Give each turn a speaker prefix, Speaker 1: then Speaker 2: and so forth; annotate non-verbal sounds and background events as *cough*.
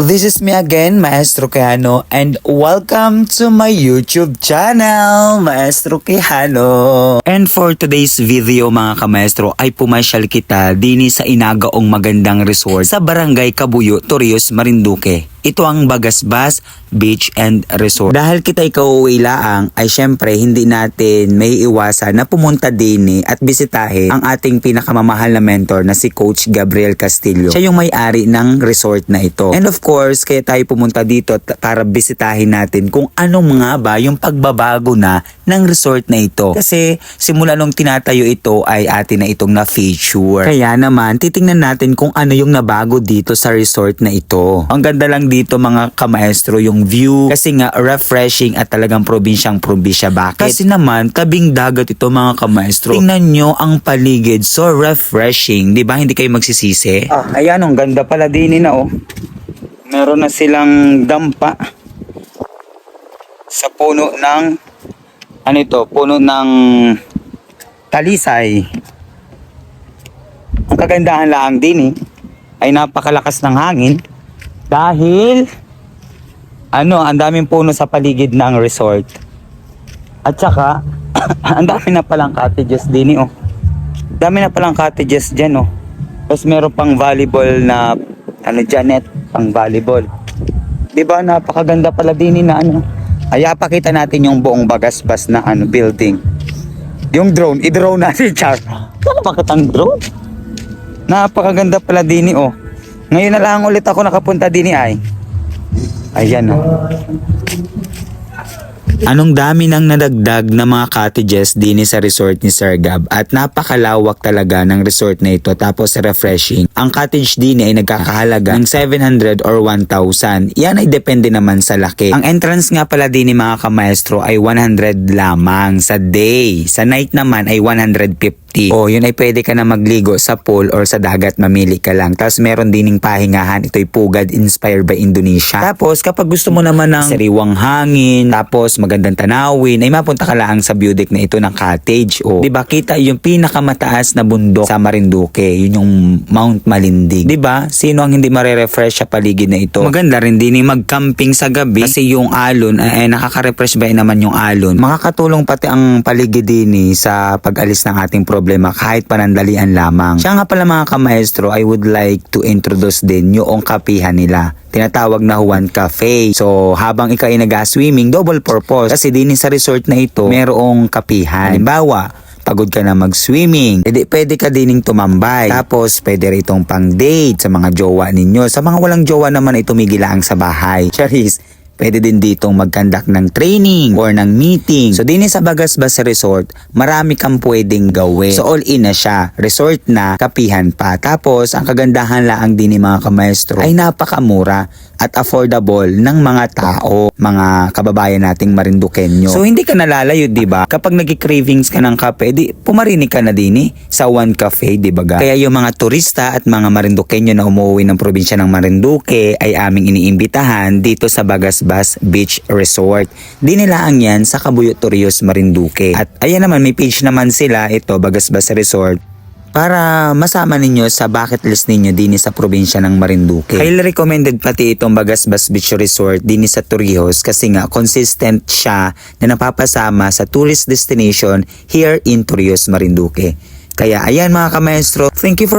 Speaker 1: This is me again, Maestro Quijano, and welcome to my YouTube channel, Maestro Quijano. And for today's video mga kamaestro ay pumasyal kita dini sa inagaong magandang resort sa Barangay Kabuyo, Torreos, Marinduque. Ito ang Bagasbas Beach and Resort. Dahil kita ikaw laang ay syempre hindi natin may iwasan na pumunta din at bisitahin ang ating pinakamamahal na mentor na si Coach Gabriel Castillo. Siya yung may-ari ng resort na ito. And of course, kaya tayo pumunta dito para bisitahin natin kung ano nga ba yung pagbabago na ng resort na ito. Kasi simula nung tinatayo ito ay atin na itong na-feature. Kaya naman, titingnan natin kung ano yung nabago dito sa resort na ito. Ang ganda lang dito mga kamaestro yung view kasi nga refreshing at talagang probinsyang probinsya. Bakit? Kasi naman, tabing dagat ito mga kamaestro. Tingnan nyo ang paligid. So refreshing. Di ba? Hindi kayo magsisisi. Ah, ayan. Ang ganda pala din na oh. Meron na silang dampa sa puno ng ano ito, puno ng talisay. Ang kagandahan lang din eh, ay napakalakas ng hangin dahil ano, ang daming puno sa paligid ng resort. At saka, *clears throat* ang dami na palang cottages din eh, oh. Dami na palang cottages dyan oh. Tapos meron pang volleyball na ano dyan, net, pang volleyball. Di ba napakaganda pala din eh na ano. Ay pakita natin yung buong bagasbas na ano building. Yung drone, i-drone natin, *laughs* Char. Ano bakit ang drone? Napakaganda pala din eh, oh. Ngayon na lang ulit ako nakapunta din eh, ay. Ayan oh. Anong dami nang nadagdag na mga cottages din sa resort ni Sir Gab at napakalawak talaga ng resort na ito tapos refreshing. Ang cottage din ay nagkakahalaga ng 700 or 1,000. Yan ay depende naman sa laki. Ang entrance nga pala din ni mga kamaestro ay 100 lamang sa day. Sa night naman ay 150. O, yun ay pwede ka na magligo sa pool or sa dagat, mamili ka lang. Tapos meron dining pahingahan, ito'y Pugad inspired by Indonesia. Tapos kapag gusto mo naman ng sariwang hangin, tapos magandang tanawin, ay mapunta ka lang sa view deck na ito ng cottage. O, di ba kita yung pinakamataas na bundok sa Marinduque, yun yung Mount Malindig. Di ba? Sino ang hindi marerefresh sa paligid na ito? Maganda rin din yung mag-camping sa gabi kasi yung alon, ay, ay nakaka-refresh ba naman yung alon. Makakatulong pati ang paligid din eh, sa pag-alis ng ating problema kahit panandalian lamang. Siya nga pala mga kamaestro, I would like to introduce din yung kapihan nila. Tinatawag na Juan Cafe. So, habang ikaw ay nag-swimming, double purpose. Kasi din sa resort na ito, merong kapihan. Halimbawa, pagod ka na mag-swimming, edi pwede ka dining tumambay. Tapos, pwede rin pang date sa mga jowa ninyo. Sa mga walang jowa naman ay tumigil lang sa bahay. Charis, Pwede din ditong mag-conduct ng training or ng meeting. So, din sa Bagasbas Resort, marami kang pwedeng gawin. So, all in na siya. Resort na, kapihan pa. Tapos, ang kagandahan lang din ni mga kamaestro ay napakamura at affordable ng mga tao, mga kababayan nating Marinduqueño. So, hindi ka nalalayo, di ba? Kapag nag-cravings ka ng kape, di pumarinig ka na din eh, sa One Cafe, di ba? Kaya yung mga turista at mga Marinduqueño na umuwi ng probinsya ng Marinduque ay aming iniimbitahan dito sa Bagasbas Beach Resort. Dinilaang yan sa Kabuyo Torreos, Marinduque. At ayan naman, may page naman sila, ito, Bagasbas Resort para masama ninyo sa bucket list ninyo din sa probinsya ng Marinduque. Highly recommended pati itong Bagasbas Beach Resort din sa Torrijos kasi nga consistent siya na napapasama sa tourist destination here in Torrijos, Marinduque. Kaya ayan mga kamaestro, thank you for